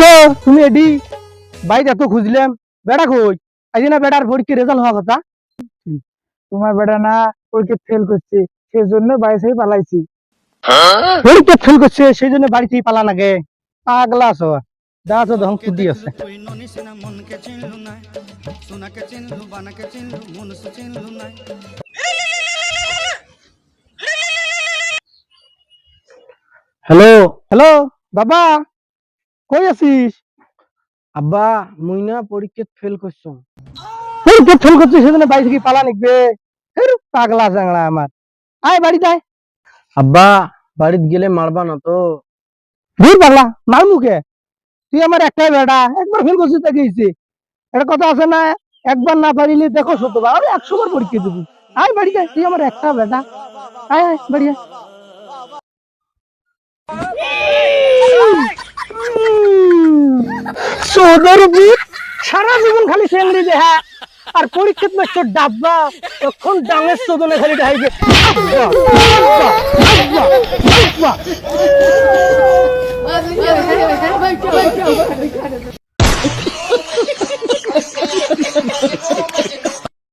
গো তুমি এডি? বাইরে এত খুঁজলাম। বেড়া কই? আজ না বেড়ার পরীক্ষা রেজাল্ট হওয়া কথা। তোমার বেটা না পরীক্ষা ফেল করছে বাড়ি থেকে পালাইছি। পরীক্ষা ফেল করছে সেই জন্য বাড়িতেই পালা নাগে পাগলা আছো কুদি হ্যালো হ্যালো বাবা? কই আছিস? আব্বা মুই না পরীক্ষা ফেল করছ পরীক্ষা ফেল করছিস সেজন্য বাড়ি থেকে পালা নিকবে পাগলা চাংলা আমার। আয় বাড়িতে আয় আব্বা বাড়িতে গেলে মারবা না তো। দূর পাগলা মার মুখে তুই আমার একটাই বেটা একবার ফেল করছিস তাকে গেছি এটা কথা আছে না একবার না পারিলে দেখো শতবার আরে একশো বার পরীক্ষা দেবো। আয় বাড়িতে আয়, তুই আমার একটা বেটা। আয় আয় বাড়ি আয়। বুট সারা জীবন খালি চেংড়ি দেহা আর পরীক্ষিত মাস্টার ডাব্বা, তখন ডাঙের চোদনে খালি ডাইবে